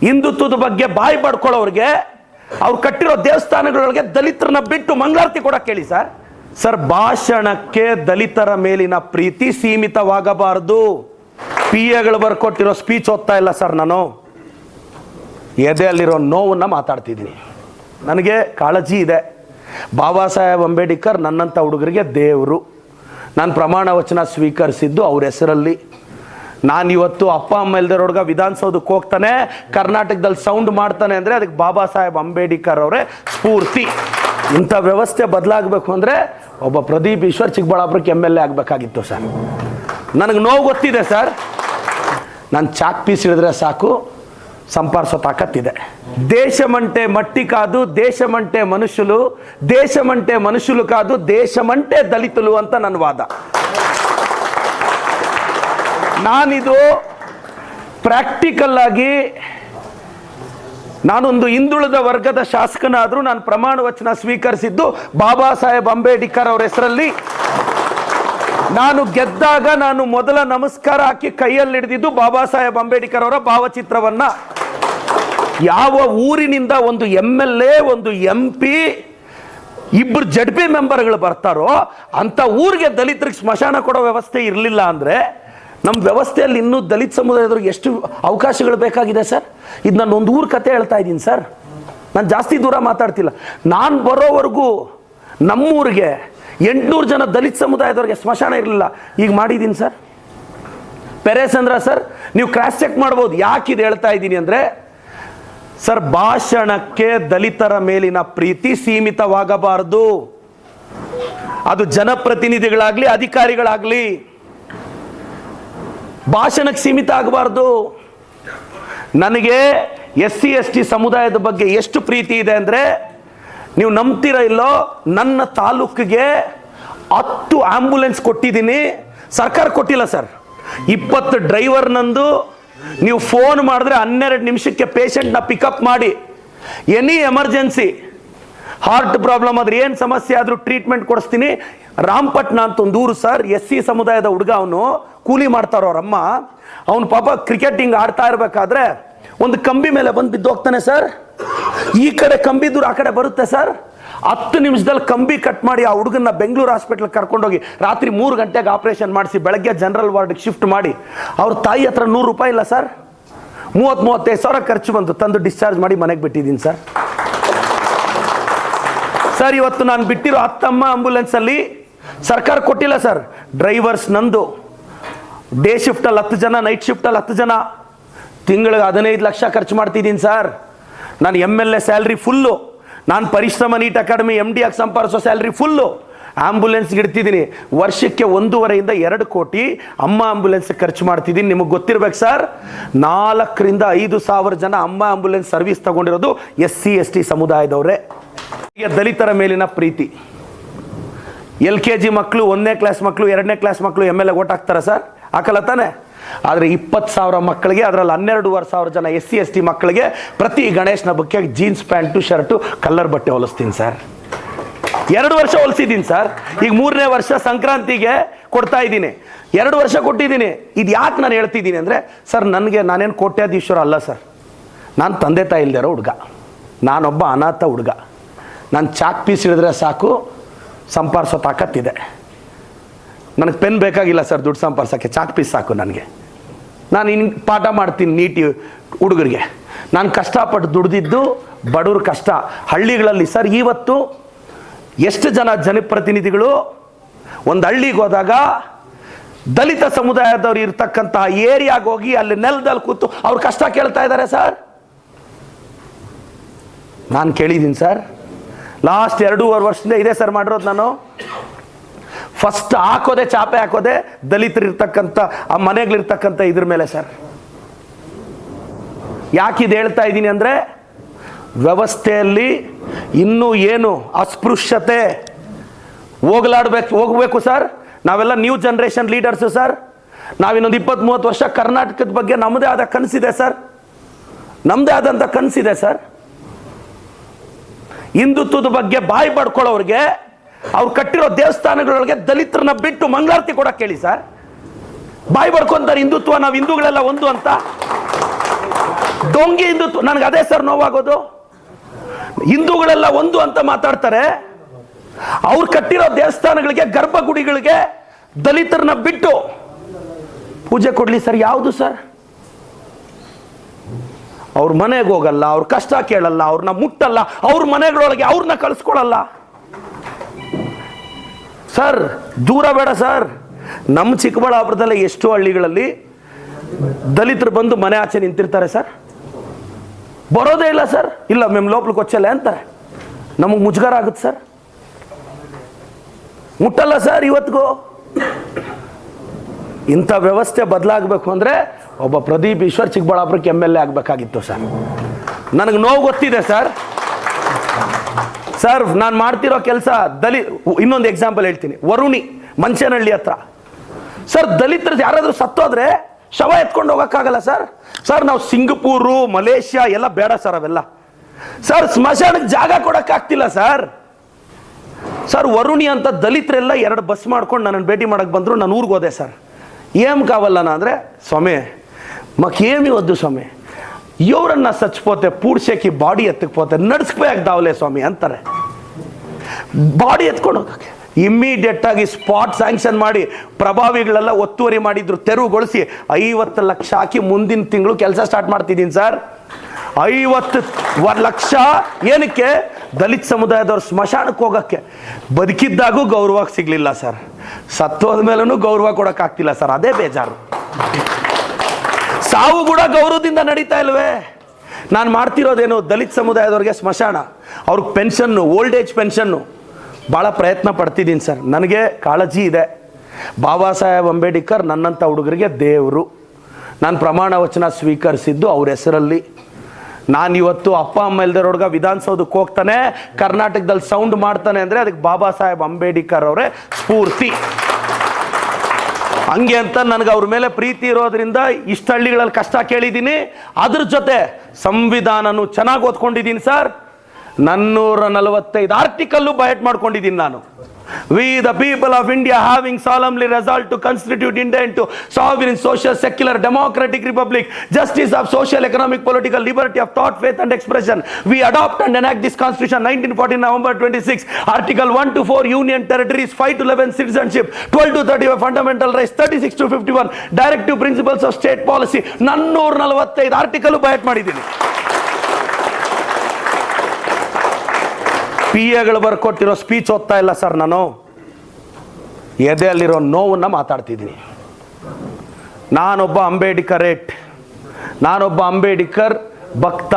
ಹಿಂದುತ್ವದ ಬಗ್ಗೆ ಬಾಯಿ ಪಡ್ಕೊಳ್ಳೋರಿಗೆ ಅವ್ರು ಕಟ್ಟಿರೋ ದೇವಸ್ಥಾನಗಳೊಳಗೆ ದಲಿತರನ್ನ ಬಿಟ್ಟು ಮಂಗಳಾರತಿ ಕೂಡ ಕೇಳಿ ಸರ್. ಸರ್, ಭಾಷಣಕ್ಕೆ ದಲಿತರ ಮೇಲಿನ ಪ್ರೀತಿ ಸೀಮಿತವಾಗಬಾರದು. ಪಿ ಎಗಳು ಬರ್ಕೊಟ್ಟಿರೋ ಸ್ಪೀಚ್ ಓದ್ತಾ ಇಲ್ಲ ಸರ್ ನಾನು. ಎದೆಯಲ್ಲಿರೋ ನೋವನ್ನ ಮಾತಾಡ್ತಿದ್ದೀನಿ. ನನಗೆ ಕಾಳಜಿ ಇದೆ. ಬಾಬಾ ಸಾಹೇಬ್ ಅಂಬೇಡ್ಕರ್ ನನ್ನಂಥ ಹುಡುಗರಿಗೆ ದೇವರು. ನಾನು ಪ್ರಮಾಣ ವಚನ ಸ್ವೀಕರಿಸಿದ್ದು ಅವ್ರ ಹೆಸರಲ್ಲಿ. ನಾನು ಇವತ್ತು ಅಪ್ಪ, ಅಮ್ಮ ಇಲ್ದಿರೋ ಹುಡುಗ ವಿಧಾನಸೌಧಕ್ಕೆ ಹೋಗ್ತಾನೆ, ಕರ್ನಾಟಕದಲ್ಲಿ ಸೌಂಡ್ ಮಾಡ್ತಾನೆ ಅಂದರೆ ಅದಕ್ಕೆ ಬಾಬಾ ಸಾಹೇಬ್ ಅಂಬೇಡ್ಕರ್ ಅವರೇ ಸ್ಫೂರ್ತಿ. ಇಂಥ ವ್ಯವಸ್ಥೆ ಬದಲಾಗಬೇಕು ಅಂದರೆ ಒಬ್ಬ ಪ್ರದೀಪ್ ಈಶ್ವರ್ ಚಿಕ್ಕಬಳ್ಳಾಪುರಕ್ಕೆ ಎಂ ಎಲ್ ಎ ಆಗಬೇಕಾಗಿತ್ತು ಸರ್. ನನಗೆ ನೋವು ಗೊತ್ತಿದೆ ಸರ್. ನಾನು ಚಾಕ್ ಪೀಸ್ ಹಿಡಿದ್ರೆ ಸಾಕು ಸಂಪಾದಿಸೋ ತಾಕತ್ತಿದೆ. ದೇಶಮಂಟೆ ಮಟ್ಟಿ ಕಾದು, ದೇಶಮಂಟೆ ಮನುಷ್ಯಲು ದೇಶಮಂಟೆ ಮನುಷ್ಯಲು ಕಾದು, ದೇಶಮಂಟೆ ದಲಿತಲು ಅಂತ ನನ್ನ ವಾದ. ನಾನಿದು ಪ್ರಾಕ್ಟಿಕಲ್ ಆಗಿ ನಾನೊಂದು ಹಿಂದುಳಿದ ವರ್ಗದ ಶಾಸಕನಾದರೂ ನಾನು ಪ್ರಮಾಣ ವಚನ ಸ್ವೀಕರಿಸಿದ್ದು ಬಾಬಾ ಸಾಹೇಬ್ ಅಂಬೇಡ್ಕರ್ ಅವರ ಹೆಸರಲ್ಲಿ. ನಾನು ಗೆದ್ದಾಗ ನಾನು ಮೊದಲ ನಮಸ್ಕಾರ ಹಾಕಿ ಕೈಯಲ್ಲಿ ಹಿಡಿದಿದ್ದು ಬಾಬಾ ಸಾಹೇಬ್ ಅಂಬೇಡ್ಕರ್ ಅವರ ಭಾವಚಿತ್ರವನ್ನ. ಯಾವ ಊರಿನಿಂದ ಒಂದು ಎಂ ಎಲ್ ಎ ಒಂದು ಎಂ ಪಿ ಇಬ್ಬರು ಜಡ್ ಪಿ ಮೆಂಬರ್ಗಳು ಬರ್ತಾರೋ ಅಂತ ಊರಿಗೆ ದಲಿತರಿಗೆ ಸ್ಮಶಾನ ಕೊಡೋ ವ್ಯವಸ್ಥೆ ಇರಲಿಲ್ಲ ಅಂದರೆ ನಮ್ಮ ವ್ಯವಸ್ಥೆಯಲ್ಲಿ ಇನ್ನೂ ದಲಿತ ಸಮುದಾಯದವ್ರಿಗೆ ಎಷ್ಟು ಅವಕಾಶಗಳು ಬೇಕಾಗಿದೆ, ಸರ್? ಇದು ನಾನು ಒಂದು ಊರ ಕತೆ ಹೇಳ್ತಾ ಇದ್ದೀನಿ, ಸರ್. ನಾನು ಜಾಸ್ತಿ ದೂರ ಮಾತಾಡ್ತಿಲ್ಲ. ನಾನು ಬರೋವರೆಗೂ ನಮ್ಮೂರಿಗೆ ಎಂಟುನೂರು ಜನ ದಲಿತ ಸಮುದಾಯದವ್ರಿಗೆ ಸ್ಮಶಾನ ಇರಲಿಲ್ಲ. ಈಗ ಮಾಡಿದ್ದೀನಿ ಸರ್. ಪೆರೇಸಂದ್ರ ಸರ್, ನೀವು ಕ್ರಾಸ್ ಚೆಕ್ ಮಾಡ್ಬೋದು. ಯಾಕೆ ಇದು ಹೇಳ್ತಾ ಇದ್ದೀನಿ ಅಂದರೆ, ಸರ್, ಭಾಷಣಕ್ಕೆ ದಲಿತರ ಮೇಲಿನ ಪ್ರೀತಿ ಸೀಮಿತವಾಗಬಾರದು. ಅದು ಜನಪ್ರತಿನಿಧಿಗಳಾಗ್ಲಿ, ಅಧಿಕಾರಿಗಳಾಗ್ಲಿ. ಭಾಷಣಕ್ಕೆ ಸೀಮಿತ ಆಗಬಾರ್ದು. ನನಗೆ ಎಸ್ ಸಿ ಎಸ್ ಟಿ ಸಮುದಾಯದ ಬಗ್ಗೆ ಎಷ್ಟು ಪ್ರೀತಿ ಇದೆ ಅಂದರೆ, ನೀವು ನಂಬ್ತೀರ ಇಲ್ಲೋ, ನನ್ನ ತಾಲೂಕಿಗೆ ಹತ್ತು ಆಂಬುಲೆನ್ಸ್ ಕೊಟ್ಟಿದ್ದೀನಿ. ಸರ್ಕಾರ ಕೊಟ್ಟಿಲ್ಲ ಸರ್. ಇಪ್ಪತ್ತು ಡ್ರೈವರ್ ನಂದು. ನೀವು ಫೋನ್ ಮಾಡಿದ್ರೆ ಹನ್ನೆರಡು ನಿಮಿಷಕ್ಕೆ ಪೇಷಂಟ್ನ ಪಿಕಪ್ ಮಾಡಿ. ಎನಿ ಎಮರ್ಜೆನ್ಸಿ, ಹಾರ್ಟ್ ಪ್ರಾಬ್ಲಮ್ ಆದ್ರೆ ಏನು ಸಮಸ್ಯೆ ಆದರೂ ಟ್ರೀಟ್ಮೆಂಟ್ ಕೊಡಿಸ್ತೀನಿ. ರಾಮಪಟ್ನ ಅಂತ ಒಂದು ಊರು ಸರ್ ಎಸ್ ಸಿ ಸಮುದಾಯದ ಹುಡುಗ ಅವನು. ಕೂಲಿ ಮಾಡ್ತಾರೋ ಅವ್ರಮ್ಮ ಅವ್ನ ಪಾಪ ಕ್ರಿಕೆಟ್ ಹಿಂಗೆ ಆಡ್ತಾ ಇರಬೇಕಾದ್ರೆ ಒಂದು ಕಂಬಿ ಮೇಲೆ ಬಂದು ಬಿದ್ದೋಗ್ತಾನೆ ಸರ್. ಈ ಕಡೆ ಕಂಬಿ ದೂರ ಆ ಕಡೆ ಬರುತ್ತೆ ಸರ್. ಹತ್ತು ನಿಮಿಷದಲ್ಲಿ ಕಂಬಿ ಕಟ್ ಮಾಡಿ ಆ ಹುಡುಗನ್ನ ಬೆಂಗಳೂರು ಹಾಸ್ಪಿಟ್ಲ್ ಕರ್ಕೊಂಡೋಗಿ ರಾತ್ರಿ ಮೂರು ಗಂಟೆಗೆ ಆಪರೇಷನ್ ಮಾಡಿಸಿ ಬೆಳಗ್ಗೆ ಜನರಲ್ ವಾರ್ಡ್ಗೆ ಶಿಫ್ಟ್ ಮಾಡಿ, ಅವ್ರ ತಾಯಿ ಹತ್ರ ನೂರು ರೂಪಾಯಿ ಇಲ್ಲ ಸರ್. ಮೂವತ್ತು, ಮೂವತ್ತೈದು ಸಾವಿರ ಖರ್ಚು ಬಂತು, ತಂದು ಡಿಸ್ಚಾರ್ಜ್ ಮಾಡಿ ಮನೆಗೆ ಬಿಟ್ಟಿದ್ದೀನಿ ಸರ್. ಸರ್, ಇವತ್ತು ನಾನು ಬಿಟ್ಟಿರೋ ಹತ್ತಮ್ಮ ಆಂಬುಲೆನ್ಸಲ್ಲಿ ಸರ್ಕಾರ ಕೊಟ್ಟಿಲ್ಲ ಸರ್. ಡ್ರೈವರ್ಸ್ ನಂದು. ಡೇ ಶಿಫ್ಟಲ್ಲಿ ಹತ್ತು ಜನ ನೈಟ್ ಶಿಫ್ಟಲ್ಲಿ ಹತ್ತು ಜನ. ತಿಂಗಳಿಗೆ ಹದಿನೈದು ಲಕ್ಷ ಖರ್ಚು ಮಾಡ್ತಿದ್ದೀನಿ ಸರ್ ನಾನು M L A salary full ನಾನು ಪರಿಶ್ರಮ ನೀಟ್ ಅಕಾಡೆಮಿ ಎಂ ಡಿ ಆಗಿ ಸಂಪಾದಿಸೋ ಸ್ಯಾಲ್ರಿ ಫುಲ್ಲು ಆ್ಯಂಬುಲೆನ್ಸ್ಗೆ ಇಡ್ತಿದ್ದೀನಿ. ವರ್ಷಕ್ಕೆ ಒಂದೂವರೆಯಿಂದ ಎರಡು ಕೋಟಿ ಅಮ್ಮ ಆಂಬುಲೆನ್ಸ್ ಖರ್ಚು ಮಾಡ್ತಿದ್ದೀನಿ. ನಿಮಗೆ ಗೊತ್ತಿರ್ಬೇಕು ಸರ್ ನಾಲ್ಕರಿಂದ ಐದು ಸಾವಿರ ಜನ ಅಮ್ಮ ಆಂಬುಲೆನ್ಸ್ ಸರ್ವಿಸ್ ತಗೊಂಡಿರೋದು ಎಸ್ ಸಿ ಎಸ್ ಟಿ ಸಮುದಾಯದವರೇ. ದಲಿತರ ಮೇಲಿನ ಪ್ರೀತಿ. ಎಲ್ ಕೆ ಜಿ ಮಕ್ಕಳು ಒಂದನೇ ಕ್ಲಾಸ್ ಮಕ್ಕಳು ಎರಡನೇ ಕ್ಲಾಸ್ ಮಕ್ಕಳು ಎಂ ಎಲ್ ಎ ಓಟ್ ಹಾಕ್ತಾರಾ ಸರ್ ಹಾಕಲ್ಲ ತಾನೆ. ಆದರೆ ಇಪ್ಪತ್ತು ಸಾವಿರ ಮಕ್ಕಳಿಗೆ, ಅದರಲ್ಲಿ ಹನ್ನೆರಡೂವರೆ ಸಾವಿರ ಜನ ಎಸ್ ಸಿ ಎಸ್ ಟಿ ಮಕ್ಕಳಿಗೆ ಪ್ರತಿ ಗಣೇಶನ ಬಗ್ಗೆ ಜೀನ್ಸ್, ಪ್ಯಾಂಟು, ಶರ್ಟು, ಕಲ್ಲರ್ ಬಟ್ಟೆ ಹೊಲಿಸ್ತೀನಿ ಸರ್. ಎರಡು ವರ್ಷ ಹೊಲಿಸಿದ್ದೀನಿ ಸರ್. ಈಗ ಮೂರನೇ ವರ್ಷ ಸಂಕ್ರಾಂತಿಗೆ ಕೊಡ್ತಾ ಇದ್ದೀನಿ. ಎರಡು ವರ್ಷ ಕೊಟ್ಟಿದ್ದೀನಿ. ಇದು ಯಾಕೆ ನಾನು ಹೇಳ್ತಿದ್ದೀನಿ ಅಂದರೆ, ಸರ್, ನನಗೆ ನಾನೇನು ಕೋಟ್ಯಾಧೀಶ್ವರ ಅಲ್ಲ ಸರ್. ನಾನು ತಂದೆ ತಾಯಿ ಇಲ್ದಿರೋ ಹುಡುಗ. ನಾನೊಬ್ಬ ಅನಾಥ ಹುಡುಗ. ನಾನು ಚಾಕ್ ಪೀಸ್ ಹಿಡಿದ್ರೆ ಸಾಕು ಸಂಪಾದಿಸೋ ತಾಕತ್ತಿದೆ. ನನಗೆ ಪೆನ್ ಬೇಕಾಗಿಲ್ಲ ಸರ್ ದುಡ್ಡು ಸಂಪಾದಿಸೋಕ್ಕೆ. ಚಾಕ್ ಪೀಸ್ ಸಾಕು ನನಗೆ. ನಾನು ಇನ್ನು ಪಾಠ ಮಾಡ್ತೀನಿ ನೀಟಿ ಹುಡುಗರಿಗೆ. ನಾನು ಕಷ್ಟಪಟ್ಟು ದುಡ್ದಿದ್ದು ಬಡವ್ರ ಕಷ್ಟ. ಹಳ್ಳಿಗಳಲ್ಲಿ ಸರ್ ಇವತ್ತು ಎಷ್ಟು ಜನ ಜನಪ್ರತಿನಿಧಿಗಳು ಒಂದು ಹಳ್ಳಿಗೆ ಹೋದಾಗ ದಲಿತ ಸಮುದಾಯದವ್ರು ಇರ್ತಕ್ಕಂತಹ ಏರಿಯಾಗೆ ಹೋಗಿ ಅಲ್ಲಿ ನೆಲದಲ್ಲಿ ಕೂತು ಅವ್ರು ಕಷ್ಟ ಕೇಳ್ತಾ ಇದ್ದಾರೆ ಸರ್ ನಾನು ಕೇಳಿದ್ದೀನಿ ಸರ್ ಲಾಸ್ಟ್ ಎರಡೂವರೆ ವರ್ಷದಿಂದ ಇದೆ ಸರ್ ಮಾಡಿರೋದು ನಾನು. ಫಸ್ಟ್ ಹಾಕೋದೆ, ಚಾಪೆ ಹಾಕೋದೆ ದಲಿತರು ಇರ್ತಕ್ಕಂಥ ಆ ಮನೆಗಳಿರ್ತಕ್ಕಂಥ ಇದ್ರ ಮೇಲೆ ಸರ್. ಯಾಕೆ ಇದು ಹೇಳ್ತಾ ಇದ್ದೀನಿ ಅಂದರೆ, ವ್ಯವಸ್ಥೆಯಲ್ಲಿ ಇನ್ನೂ ಏನು ಅಸ್ಪೃಶ್ಯತೆ ಹೋಗ್ಲಾಡ್ಬೇಕು, ಹೋಗಬೇಕು ಸರ್. ನಾವೆಲ್ಲ ನ್ಯೂ ಜನ್ರೇಷನ್ ಲೀಡರ್ಸು ಸರ್. ನಾವಿನ್ನೊಂದು ಇಪ್ಪತ್ತ್ ಮೂವತ್ತು ವರ್ಷ ಕರ್ನಾಟಕದ ಬಗ್ಗೆ ನಮ್ಮದೇ ಆದ ಕನಸಿದೆ ಸರ್. ನಮ್ಮದೇ ಆದಂಥ ಕನಸಿದೆ ಸರ್. ಹಿಂದುತ್ವದ ಬಗ್ಗೆ ಬಾಯಿ ಪಡ್ಕೊಳ್ಳೋರಿಗೆ ಅವ್ರು ಕಟ್ಟಿರೋ ದೇವಸ್ಥಾನಗಳೊಳಗೆ ದಲಿತರನ್ನ ಬಿಟ್ಟು ಮಂಗಳಾರತಿ ಕೊಡಕ್ಕೆ ಕೇಳಿ ಸರ್. ಬಾಯಿ ಬಡ್ಕೊಂತಾರೆ ಹಿಂದುತ್ವ, ನಾವು ಹಿಂದೂಗಳೆಲ್ಲ ಒಂದು ಅಂತ. ಡೊಂಗಿ ಹಿಂದುತ್ವ, ನನಗೆ ಅದೇ ಸರ್ ನೋವಾಗೋದು. ಹಿಂದೂಗಳೆಲ್ಲ ಒಂದು ಅಂತ ಮಾತಾಡ್ತಾರೆ. ಅವ್ರು ಕಟ್ಟಿರೋ ದೇವಸ್ಥಾನಗಳಿಗೆ, ಗರ್ಭಗುಡಿಗಳಿಗೆ ದಲಿತರನ್ನ ಬಿಟ್ಟು. ಪೂಜೆ ಕೊಡ್ಲಿ ಸರ್, ಯಾವುದು ಸರ್? ಅವ್ರ ಮನೆಗೆ ಹೋಗಲ್ಲ, ಅವ್ರ ಕಷ್ಟ ಕೇಳಲ್ಲ ಅವ್ರನ್ನ ಮುಟ್ಟಲ್ಲ, ಅವ್ರ ಮನೆಗಳೊಳಗೆ ಅವ್ರನ್ನ ಕಳಿಸ್ಕೊಳಲ್ಲ. ಸರ್, ದೂರ ಬೇಡ ಸರ್. ನಮ್ಮ ಚಿಕ್ಕಬಳ್ಳಾಪುರದಲ್ಲೇ ಎಷ್ಟೋ ಹಳ್ಳಿಗಳಲ್ಲಿ ದಲಿತರು ಬಂದು ಮನೆ ಆಚೆ ನಿಂತಿರ್ತಾರೆ ಸರ್. ಬರೋದೇ ಇಲ್ಲ ಸರ್. ಇಲ್ಲ, ಮೆಮ್ ಲೋಪಲ್ ಕೊಚ್ಚಲ್ಲ ಅಂತಾರೆ. ನಮಗೆ ಮುಜುಗರ ಆಗುತ್ತೆ ಸರ್. ಮುಟ್ಟಲ್ಲ ಸರ್ ಇವತ್ತಿಗೂ ಇಂಥ ವ್ಯವಸ್ಥೆ ಬದಲಾಗಬೇಕು ಅಂದರೆ ಒಬ್ಬ ಪ್ರದೀಪ್ ಈಶ್ವರ್ ಚಿಕ್ಕಬಳ್ಳಾಪುರಕ್ಕೆ ಎಂ ಎಲ್ ಎ ಆಗಬೇಕಾಗಿತ್ತು ಸರ್. ನನಗೆ ನೋವು ಗೊತ್ತಿದೆ ಸರ್. ಸರ್ ನಾನು ಮಾಡ್ತಿರೋ ಕೆಲಸ ದಲಿ, ಇನ್ನೊಂದು ಎಕ್ಸಾಂಪಲ್ ಹೇಳ್ತೀನಿ. ವರುಣಿ ಮಂಚನಹಳ್ಳಿ ಹತ್ರ. ಸರ್ ದಲಿತರ ಯಾರಾದರೂ ಸತ್ತೋದ್ರೆ ಶವ ಎತ್ಕೊಂಡು ಹೋಗೋಕ್ಕಾಗಲ್ಲ ಸರ್ ಸರ್ ನಾವು ಸಿಂಗಪೂರು, ಮಲೇಷ್ಯಾ ಎಲ್ಲ ಬೇಡ ಸರ್ ಅವೆಲ್ಲ. ಸರ್ ಸ್ಮಶಾನಕ್ಕೆ ಜಾಗ ಕೊಡೋಕ್ಕಾಗ್ತಿಲ್ಲ ಸರ್ ಸರ್ ವರುಣಿ ಅಂತ ದಲಿತರೆಲ್ಲ ಎರಡು ಬಸ್ ಮಾಡ್ಕೊಂಡು ನನ್ನನ್ನು ಭೇಟಿ ಮಾಡೋಕ್ಕೆ ಬಂದರು, ನಾನು ಊರಿಗೆ ಹೋದೆ ಸರ್ ಏಮ್ ಕಾವಲ್ಲ ಅಂದರೆ, ಸ್ವಾಮಿ ಮಕ್ಕೇಮಿ ಒದ್ದು, ಸ್ವಾಮಿ. ಇವರನ್ನ ಸಚ್ಪೋತೆ ಪೂಡ್ಸಕ್ಕೆ ಬಾಡಿ ಎತ್ತಕ್ಪೋತೆ ನಡ್ಸ್ಬೇಕು ದಾವಲೆ ಸ್ವಾಮಿ ಅಂತಾರೆ. ಬಾಡಿ ಎತ್ಕೊಂಡು ಹೋಗಕ್ಕೆ ಇಮ್ಮಿಡಿಯೇಟ್ ಆಗಿ ಸ್ಪಾಟ್ ಸ್ಯಾಂಕ್ಷನ್ ಮಾಡಿ, ಪ್ರಭಾವಿಗಳೆಲ್ಲ ಒತ್ತುವರಿ ಮಾಡಿದ್ರು, ತೆರವುಗೊಳಿಸಿ, ಐವತ್ತು ಲಕ್ಷ ಹಾಕಿ ಮುಂದಿನ ತಿಂಗಳು ಕೆಲಸ ಸ್ಟಾರ್ಟ್ ಮಾಡ್ತಿದ್ದೀನಿ ಸರ್. ಐವತ್ತು ಲಕ್ಷ ಏನಕ್ಕೆ? ದಲಿತ ಸಮುದಾಯದವ್ರು ಸ್ಮಶಾನಕ್ಕೆ ಹೋಗೋಕ್ಕೆ. ಬದುಕಿದ್ದಾಗೂ ಗೌರವಕ್ಕೆ ಸಿಗಲಿಲ್ಲ ಸರ್. ಸತ್ತೋದ ಮೇಲೂ ಗೌರವ ಕೊಡೋಕ್ಕಾಗ್ತಿಲ್ಲ ಸರ್. ಅದೇ ಬೇಜಾರು. ಸಾವು ಕೂಡ ಗೌರವದಿಂದ ನಡೀತಾ ಇಲ್ವೇ? ನಾನು ಮಾಡ್ತಿರೋದೇನು ದಲಿತ ಸಮುದಾಯದವ್ರಿಗೆ ಸ್ಮಶಾನ? ಅವ್ರಿಗೆ ಪೆನ್ಷನ್ನು ಓಲ್ಡ್ ಏಜ್ ಪೆನ್ಷನ್ನು ಭಾಳ ಪ್ರಯತ್ನ ಪಡ್ತಿದ್ದೀನಿ ಸರ್. ನನಗೆ ಕಾಳಜಿ ಇದೆ. ಬಾಬಾ ಸಾಹೇಬ್ ಅಂಬೇಡ್ಕರ್ ನನ್ನಂಥ ಹುಡುಗರಿಗೆ ದೇವರು. ನಾನು ಪ್ರಮಾಣ ವಚನ ಸ್ವೀಕರಿಸಿದ್ದು ಅವ್ರ ಹೆಸರಲ್ಲಿ. ನಾನು ಇವತ್ತು ಅಪ್ಪ, ಅಮ್ಮ ಇಲ್ದೇ ಹುಡುಗ ವಿಧಾನಸೌಧಕ್ಕೆ ಹೋಗ್ತಾನೆ ಕರ್ನಾಟಕದಲ್ಲಿ ಸೌಂಡ್ ಮಾಡ್ತಾನೆ ಅಂದರೆ ಅದಕ್ಕೆ ಬಾಬಾ ಸಾಹೇಬ್ ಅಂಬೇಡ್ಕರ್ ಅವರೇ ಸ್ಫೂರ್ತಿ. ಹಂಗೆ ಅಂತ ನನಗೆ ಅವ್ರ ಮೇಲೆ ಪ್ರೀತಿ ಇರೋದ್ರಿಂದ ಇಷ್ಟು ಹಳ್ಳಿಗಳಲ್ಲಿ ಕಷ್ಟ ಕೇಳಿದ್ದೀನಿ. ಅದ್ರ ಜೊತೆ ಸಂವಿಧಾನನು ಚೆನ್ನಾಗಿ ಓದ್ಕೊಂಡಿದ್ದೀನಿ ಸರ್. ನನ್ನೂರ ನಲವತ್ತೈದು ಆರ್ಟಿಕಲ್ಲು ಬಯಟ್ ಮಾಡ್ಕೊಂಡಿದ್ದೀನಿ ನಾನು. We the people of India having solemnly resolved to constitute India into sovereign social secular democratic republic justice of social economic political liberty of thought faith and expression we adopt and enact this constitution 1940 November 26 article 1 to 4 union territories 5 to 11 citizenship. 12 to 35 fundamental rights. 36 to 51 directive principles of state policy. ನನ್ನೂರ ನಲವತ್ತೈದು article ಬಯಟ್ ಮಾಡಿದ್ದೀನಿ P ಎಗಳು ಬರ್ಕೊಟ್ಟಿರೋ speech ಓದ್ತಾ ಇಲ್ಲ sir ನಾನು. ಎದೆಯಲ್ಲಿರೋ ನೋವನ್ನ ಮಾತಾಡ್ತಿದ್ದೀನಿ. ನಾನೊಬ್ಬ ಅಂಬೇಡ್ಕರೇಟ್ ನಾನೊಬ್ಬ ಅಂಬೇಡ್ಕರ್ ಭಕ್ತ.